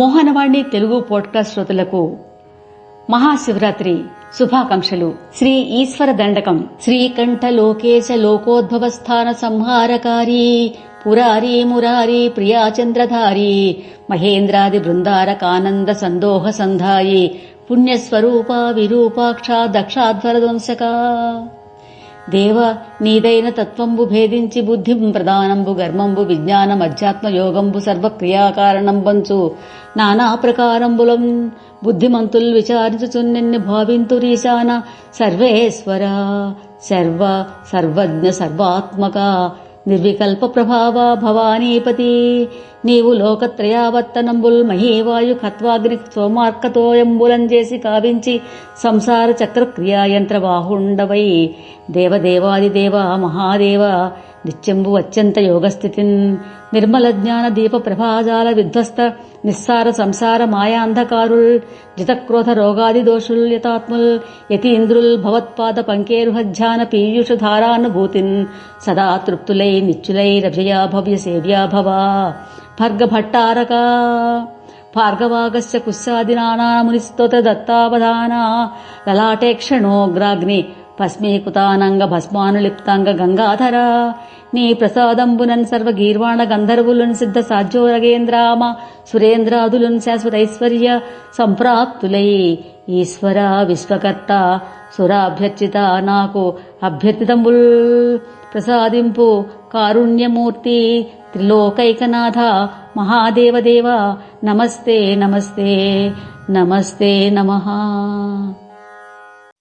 Mohanavani Telugu podcast శ్రోతలకు మహాశివరాత్రి శుభాకాంక్షలు. శ్రీ ఈశ్వర దండకం. శ్రీకంఠ లోకేశ లోకోద్భవ స్థాన సంహారకారి పురారి మురారి ప్రియాచంద్రధారి మహేంద్రాది బృందారకానంద సందోహ సంధాయి పుణ్యస్వరూప విరూపాక్ష దక్షాధ్వరధ్వంసక దేవ నీదైన తత్వంబు భేదించి బుద్ధి ప్రధానంబు గర్మంబు విజ్ఞానం అధ్యాత్మ యోగంబు సర్వక్రియాకారణంబంచు. నానా ప్రకారంబులం బుద్ధిమంతుల్ విచారించుచున్నెన్ని భావింతు రీశాన. సర్వేశ్వర సర్వ సర్వజ్ఞ సర్వాత్మక. నిర్వికల్ప ప్రభావ భవానీపతి. నీవు లోకత్రయావర్తనంబుల్ మహీవాయు ఖత్వాగ్ని సోమార్కతోయంబులం చేసి కావించి సంసార చక్ర క్రియాయంత్ర బాహుండవై దేవదేవాదిదేవ మహాదేవ నిత్యంబు అత్యంత యోగస్థితిన్. నిర్మల జ్ఞాన దీప ప్రభాజాల విధ్వస్త నిస్సార సంసార మాయా అంధకారుల్. జితక్రోధ రోగాది దోషుల్ యతాత్ముల్ యతీంద్రుల్ భవత్పాద పంకేరుహధ్యాన పీయూష ధారానుభూతిన్. సదా తృప్తులై నిత్యులై రభయా భవ్య సేవ్యా భవ. భర్గభట్టారక. భార్గవాగస్య కుస్సాది కుస్సాదినానామునిస్తోత దత్తావధాన. లలాటే క్షణోగ్రాగ్ని భస్మీకృతానంగ భస్మానులిప్తాంగ గంగాధర నీ ప్రసాదంబునన్ సర్వగీర్వాణ గంధర్వులున్ సిద్ధ సాధ్యోరగేంద్రామ సురేంద్రాదులున్ శాశ్వతైశ్వర్య సంప్రాప్తులై ఈశ్వర విశ్వకర్త సురాభ్యర్చిత నాకు అభ్యర్థితంబుల్ ప్రసాదింపు కారుణ్యమూర్తి త్రిలోకైకనాథ మహాదేవదేవ నమస్తే నమస్తే నమస్తే నమః